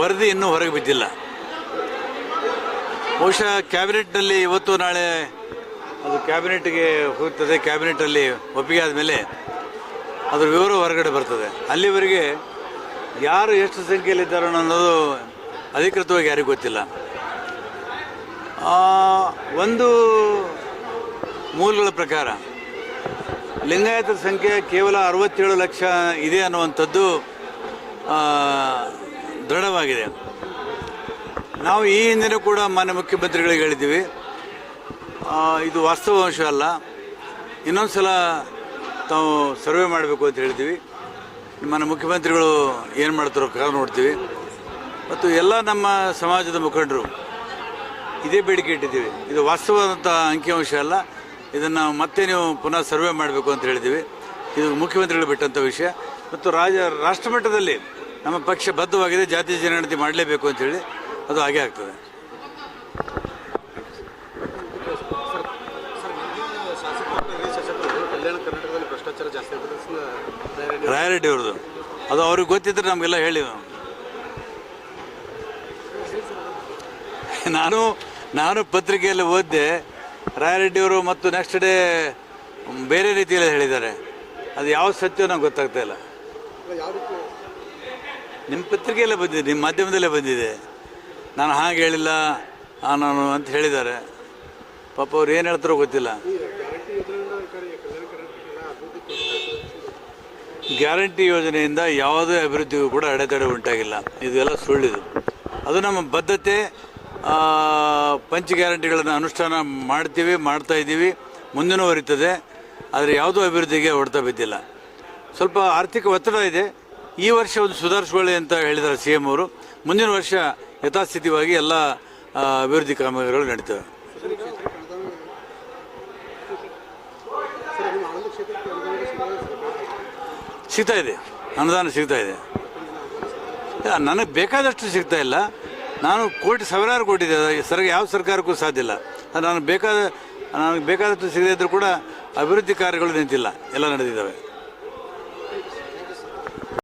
ವರದಿ ಇನ್ನೂ ಹೊರಗೆ ಬಿದ್ದಿಲ್ಲ. ಬಹುಶಃ ಕ್ಯಾಬಿನೆಟ್ನಲ್ಲಿ ಇವತ್ತು ನಾಳೆ ಅದು ಕ್ಯಾಬಿನೆಟ್ಗೆ ಹೋಗ್ತದೆ ಕ್ಯಾಬಿನೆಟಲ್ಲಿ ಒಪ್ಪಿಗೆ ಆದಮೇಲೆ ಅದರ ವಿವರ ಹೊರಗಡೆ ಬರ್ತದೆ. ಅಲ್ಲಿವರೆಗೆ ಯಾರು ಎಷ್ಟು ಸಂಖ್ಯೆಯಲ್ಲಿದ್ದಾರೆ ಅನ್ನೋದು ಅಧಿಕೃತವಾಗಿ ಯಾರಿಗೂ ಗೊತ್ತಿಲ್ಲ. ಒಂದು ಮೂಲಗಳ ಪ್ರಕಾರ ಲಿಂಗಾಯತರ ಸಂಖ್ಯೆ ಕೇವಲ ಅರವತ್ತೇಳು ಲಕ್ಷ ಇದೆ ಅನ್ನುವಂಥದ್ದು ದೃಢವಾಗಿದೆ. ನಾವು ಈ ಹಿಂದಿನ ಕೂಡ ಮಾನ್ಯ ಮುಖ್ಯಮಂತ್ರಿಗಳಿಗೆ ಹೇಳಿದ್ದೀವಿ. ಇದು ಇದು ವಾಸ್ತವಾಂಶ ಅಲ್ಲ. ಇನ್ನೊಂದು ಸಲ ತಾವು ಸರ್ವೆ ಮಾಡಬೇಕು ಅಂತ ಹೇಳಿದ್ದೀವಿ. ನಿಮ್ಮನ್ನು ಮುಖ್ಯಮಂತ್ರಿಗಳು ಏನು ಮಾಡ್ತಾರೋ ಕಾದು ನೋಡ್ತೀವಿ. ಮತ್ತು ಎಲ್ಲ ನಮ್ಮ ಸಮಾಜದ ಮುಖಂಡರು ಇದೇ ಬೇಡಿಕೆ ಇಟ್ಟಿದ್ದೀವಿ. ಇದು ವಾಸ್ತವವಾದಂಥ ಅಂಕಿಅಂಶ ಅಲ್ಲ. ಇದನ್ನು ಮತ್ತೆ ನೀವು ಪುನಃ ಸರ್ವೆ ಮಾಡಬೇಕು ಅಂತ ಹೇಳಿದ್ದೀವಿ. ಇದು ಮುಖ್ಯಮಂತ್ರಿಗಳು ಬಿಟ್ಟಂಥ ವಿಷಯ. ಮತ್ತು ರಾಜ ರಾಷ್ಟ್ರ ಮಟ್ಟದಲ್ಲಿ ನಮ್ಮ ಪಕ್ಷ ಬದ್ಧವಾಗಿದೆ, ಜಾತಿ ಜನಗಣತಿ ಮಾಡಲೇಬೇಕು ಅಂತೇಳಿ ಅದು ಹಾಗೆ ಆಗ್ತದೆ. ರಾಯರೆಡ್ಡಿ ಅವ್ರದ್ದು. ಅದು ಅವ್ರಿಗೆ ಗೊತ್ತಿದ್ರೆ ನಮಗೆಲ್ಲ ಹೇಳಿ. ನಾನು ನಾನು ಪತ್ರಿಕೆಯಲ್ಲಿ ಓದಿದೆ ರಾಯರೆಡ್ಡಿಯವರು ಮತ್ತು ನೆಕ್ಸ್ಟ್ ಡೇ ಬೇರೆ ರೀತಿಯಲ್ಲಿ ಹೇಳಿದ್ದಾರೆ. ಅದು ಯಾವ ಸತ್ಯ ನಂಗೆ ಗೊತ್ತಾಗ್ತಾ ಇಲ್ಲ. ನಿಮ್ಮ ಪತ್ರಿಕೆಯಲ್ಲೇ ಬಂದಿದೆ ನಿಮ್ಮ ಮಾಧ್ಯಮದಲ್ಲೇ ಬಂದಿದೆ. ನಾನು ಹಾಗೆ ಹೇಳಿಲ್ಲ ನಾನು ಅಂತ ಹೇಳಿದ್ದಾರೆ. ಪಾಪ ಅವ್ರು ಏನು ಹೇಳ್ತಾರೋ ಗೊತ್ತಿಲ್ಲ. ಗ್ಯಾರಂಟಿ ಯೋಜನೆಯಿಂದ ಯಾವುದೇ ಅಭಿವೃದ್ಧಿಗೂ ಕೂಡ ಅಡೆತಡೆ ಉಂಟಾಗಿಲ್ಲ. ಇದೆಲ್ಲ ಸುಳ್ಳಿದು. ಅದು ನಮ್ಮ ಬದ್ಧತೆ ಪಂಚ ಗ್ಯಾರಂಟಿಗಳನ್ನು ಅನುಷ್ಠಾನ ಮಾಡ್ತೀವಿ, ಮಾಡ್ತಾ ಇದ್ದೀವಿ ಮುಂದಿನವರಿತದೆ ಆದರೆ ಯಾವುದೂ ಅಭಿವೃದ್ಧಿಗೆ ಹೊಡೆತ ಬಿದ್ದಿಲ್ಲ. ಸ್ವಲ್ಪ ಆರ್ಥಿಕ ಒತ್ತಡ ಇದೆ. ಈ ವರ್ಷ ಒಂದು ಸುಧಾರಿಸ್ಕೊಳ್ಳಿ ಅಂತ ಹೇಳಿದ್ದಾರೆ ಸಿ ಎಂ ಅವರು. ಮುಂದಿನ ವರ್ಷ ಯಥಾಸ್ಥಿತಿವಾಗಿ ಎಲ್ಲ ಅಭಿವೃದ್ಧಿ ಕಾಮಗಾರಿಗಳು ನಡೀತವೆ. ಸಿಗ್ತಾ ಇದೆ. ಅನುದಾನ ಸಿಗ್ತಾ ಇದೆ. ನನಗೆ ಬೇಕಾದಷ್ಟು ಸಿಗ್ತಾ ಇಲ್ಲ. ನಾನು ಕೋಟಿ, ಸಾವಿರಾರು ಕೋಟಿ ಇದೆ. ಸರ್, ಯಾವ ಸರ್ಕಾರಕ್ಕೂ ಸಾಧ್ಯ ಇಲ್ಲ. ನಾನು ಬೇಕಾದ, ನನಗೆ ಬೇಕಾದಷ್ಟು ಸಿಗದೇ ಇದ್ದರೂ ಕೂಡ ಅಭಿವೃದ್ಧಿ ಕಾರ್ಯಗಳು ನಿಂತಿಲ್ಲ. ಎಲ್ಲ ನಡೆದಿದ್ದಾವೆ.